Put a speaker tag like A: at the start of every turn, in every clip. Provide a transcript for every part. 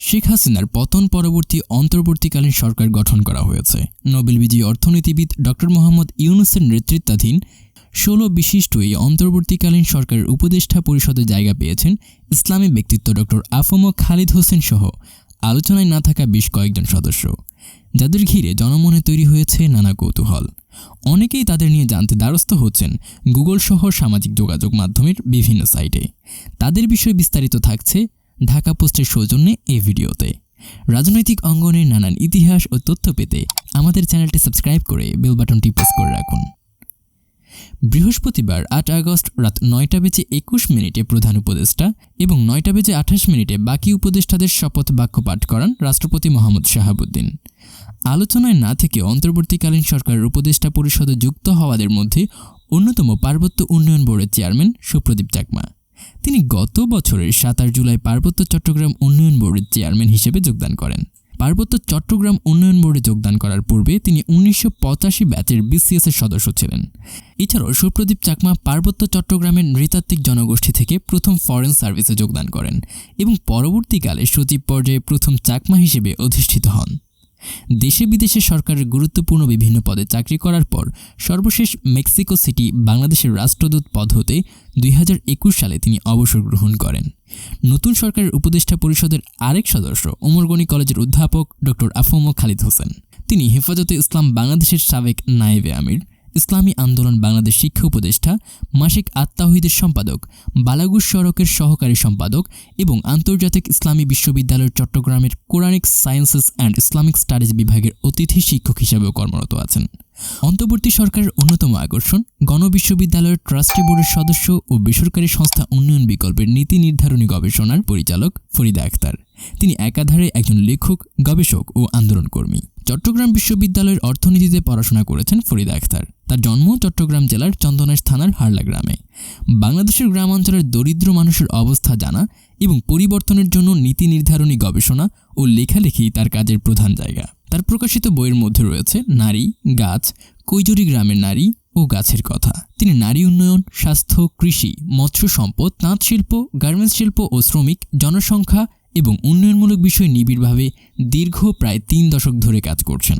A: শেখ হাসিনার পতন পরবর্তী অন্তর্বর্তীকালীন সরকার গঠন করা হয়েছে। নোবেল বিজয়ী অর্থনীতিবিদ ডক্টর মোহাম্মদ ইউনুসের নেতৃত্বাধীন ষোলো বিশিষ্ট এই অন্তর্বর্তীকালীন সরকারের উপদেষ্টা পরিষদে জায়গা পেয়েছেন ইসলামী ব্যক্তিত্ব ডক্টর আফম খালিদ হোসেন সহ। আলোচনায় না থাকা বেশ কয়েকজন সদস্য। যাদের ঘিরে জনমনে তৈরি হয়েছে নানা কৌতূহল। অনেকেই তাদের নিয়ে জানতে দ্বারস্থ হচ্ছেন গুগল সহ সামাজিক যোগাযোগ মাধ্যমের বিভিন্ন সাইটে। তাদের বিষয়ে বিস্তারিত থাকছে ঢাকা পোস্টের সৌজন্যে এই ভিডিওতে। রাজনৈতিক অঙ্গনের নানান ইতিহাস ও তথ্য পেতে আমাদের চ্যানেলটি সাবস্ক্রাইব করে বেল বাটনটি প্রেস করে রাখুন। বৃহস্পতিবার আট আগস্ট রাত নয়টা বেজে একুশ মিনিটে প্রধান উপদেষ্টা এবং নয়টা বেজে আঠাশ মিনিটে বাকি উপদেষ্টাদের শপথ বাক্য পাঠ করান রাষ্ট্রপতি মোহাম্মদ শাহাবুদ্দিন। আলোচনায় না থেকে অন্তর্বর্তীকালীন সরকারের উপদেষ্টা পরিষদে যুক্ত হওয়াদের মধ্যে অন্যতম পার্বত্য উন্নয়ন বোর্ডের চেয়ারম্যান সুপ্রদীপ চাকমা। তিনি গত বছরের সাতাশ জুলাই পার্বত্য চট্টগ্রাম উন্নয়ন বোর্ডের চেয়ারম্যান হিসেবে যোগদান করেন। পার্বত্য চট্টগ্রাম উন্নয়ন বোর্ডে যোগদান করার পূর্বে তিনি উনিশশো পঁচাশি ব্যাচের বিসিএস এর সদস্য ছিলেন। এছাড়াও সুপ্রদীপ চাকমা পার্বত্য চট্টগ্রামের নৃতাত্ত্বিক জনগোষ্ঠী থেকে প্রথম ফরেন সার্ভিসে যোগদান করেন এবং পরবর্তীকালে সচিব পর্যায়ে প্রথম চাকমা হিসেবে অধিষ্ঠিত হন। দেশে বিদেশে সরকারের গুরুত্বপূর্ণ বিভিন্ন পদে চাকরি করার পর সর্বশেষ মেক্সিকো সিটি বাংলাদেশের রাষ্ট্রদূত পদ হতে দুই হাজার একুশ সালে তিনি অবসর গ্রহণ করেন। নতুন সরকারের উপদেষ্টা পরিষদের আরেক সদস্য ওমরগনি কলেজের অধ্যাপক ডক্টর আফম খালিদ হোসেন। তিনি হেফাজতে ইসলাম বাংলাদেশের সাবেক নায়েবে আমির। ইসলামী আন্দোলন বাংলাদেশ শিক্ষা উপদেষ্টা, মাসিক আত্মাহিদের সম্পাদক, বালাগুর সড়কের সহকারী সম্পাদক এবং আন্তর্জাতিক ইসলামী বিশ্ববিদ্যালয়ের চট্টগ্রামের Quranic sciences and Islamic studies বিভাগের অতিথি শিক্ষক হিসেবেও কর্মরত আছেন। অন্তর্বর্তী সরকারের অন্যতম আকর্ষণ, গণবিশ্ববিদ্যালয়ের ট্রাস্টি বোর্ডের সদস্য ও বেসরকারি সংস্থা উন্নয়ন বিকল্পের নীতি নির্ধারণী গবেষণার পরিচালক ফরিদা আক্তার তিনি একাধারে একজন লেখক, গবেষক ও আন্দোলনকর্মী। চট্টগ্রাম বিশ্ববিদ্যালয়ের অর্থনীতিতে পড়াশোনা করেছেন ফরিদা আক্তার তার জন্ম চট্টগ্রাম জেলার চন্দনাইশ থানার হারলা গ্রামে। বাংলাদেশের গ্রামাঞ্চলের দরিদ্র মানুষের অবস্থা জানা এবং পরিবর্তনের জন্য নীতি নির্ধারণী গবেষণা ও লেখালেখি তার কাজের প্রধান জায়গা। তার প্রকাশিত বইয়ের মধ্যে রয়েছে নারী, গাছ, কৈজুরি গ্রামের নারী ও গাছের কথা। তিনি নারী উন্নয়ন, স্বাস্থ্য, কৃষি, মৎস্য সম্পদ, তাঁত শিল্প, গার্মেন্টস শিল্প ও শ্রমিক, জনসংখ্যা এবং উন্নয়নমূলক বিষয় নিবিড়ভাবে দীর্ঘ প্রায় তিন দশক ধরে কাজ করছেন।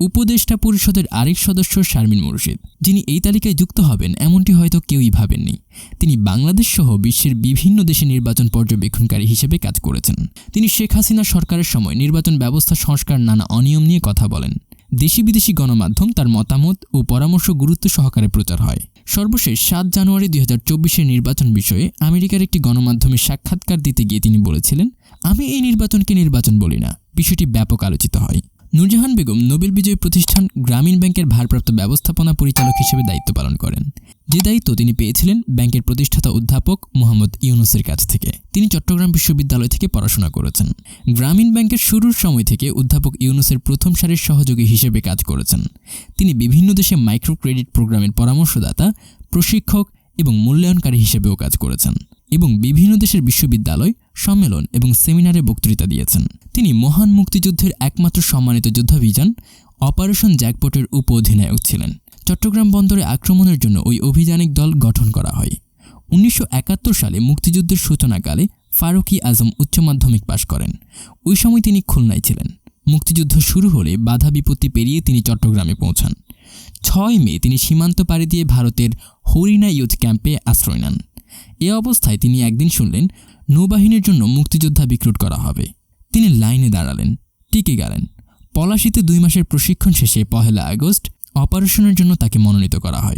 A: উপদেষ্টা পরিষদের আরেক সদস্য শারমিন মুর্শিদ, যিনি এই তালিকায় যুক্ত হবেন, এমনটি হয়তো কেউই ভাবেননি। তিনি বাংলাদেশ সহ বিশ্বের বিভিন্ন দেশে নির্বাচন পর্যবেক্ষণকারী হিসেবে কাজ করেছেন। তিনি শেখ হাসিনা সরকারের সময় নির্বাচন ব্যবস্থা সংস্কার নানা অনিয়ম নিয়ে কথা বলেন। দেশি বিদেশি গণমাধ্যম তার মতামত ও পরামর্শ গুরুত্ব সহকারে প্রচার হয়। সর্বশেষ সাত জানুয়ারি দুই হাজার চব্বিশের নির্বাচন বিষয়ে আমেরিকার একটি গণমাধ্যমে সাক্ষাৎকার দিতে গিয়ে তিনি বলেছিলেন, আমি এই নির্বাচনকে নির্বাচন বলি না। বিষয়টি ব্যাপক আলোচিত হয়। নূরজাহান বেগম নোবেল বিজয়ী প্রতিষ্ঠান গ্রামীণ ব্যাংকের ভারপ্রাপ্ত ব্যবস্থাপনা পরিচালক হিসেবে দায়িত্ব পালন করেন। যে দায়িত্ব তিনি পেয়েছিলেন ব্যাংকের প্রতিষ্ঠাতা অধ্যাপক মোহাম্মদ ইউনুসের কাছ থেকে। তিনি চট্টগ্রাম বিশ্ববিদ্যালয় থেকে পড়াশোনা করেছেন। গ্রামীণ ব্যাংকের শুরুর সময় থেকে অধ্যাপক ইউনুসের প্রথম সারির সহযোগী হিসেবে কাজ করেছেন। তিনি বিভিন্ন দেশে মাইক্রো ক্রেডিট প্রোগ্রামের পরামর্শদাতা, প্রশিক্ষক এবং মূল্যায়নকারী হিসেবেও কাজ করেছেন এবং বিভিন্ন দেশের বিশ্ববিদ্যালয়, সম্মেলন এবং সেমিনারে বক্তৃতা দিয়েছেন। তিনি মহান মুক্তিযুদ্ধের একমাত্র সম্মানিত যুদ্ধাভিযান অপারেশন জ্যাকপটের উপ অধিনায়ক ছিলেন। চট্টগ্রাম বন্দরে আক্রমণের জন্য ওই অভিযানিক দল গঠন করা হয়। উনিশশো একাত্তর সালে মুক্তিযুদ্ধের সূচনাকালে ফারুকি আজম উচ্চ মাধ্যমিক পাশ করেন। ওই সময় তিনি খুলনায় ছিলেন। মুক্তিযুদ্ধ শুরু হলে বাধা বিপত্তি পেরিয়ে তিনি চট্টগ্রামে পৌঁছান। ছয় মে তিনি সীমান্ত পাড়ি দিয়ে ভারতের হরিণা ইউথ ক্যাম্পে আশ্রয় নেন। এ অবস্থায় তিনি একদিন শুনলেন, নৌবাহিনীর জন্য মুক্তিযোদ্ধা বিক্রুট করা হবে। তিনি লাইনে দাঁড়ালেন, টিকে গেলেন। পলাশিতে দুই মাসের প্রশিক্ষণ শেষে পহেলা আগস্ট অপারেশনের জন্য তাকে মনোনীত করা হয়।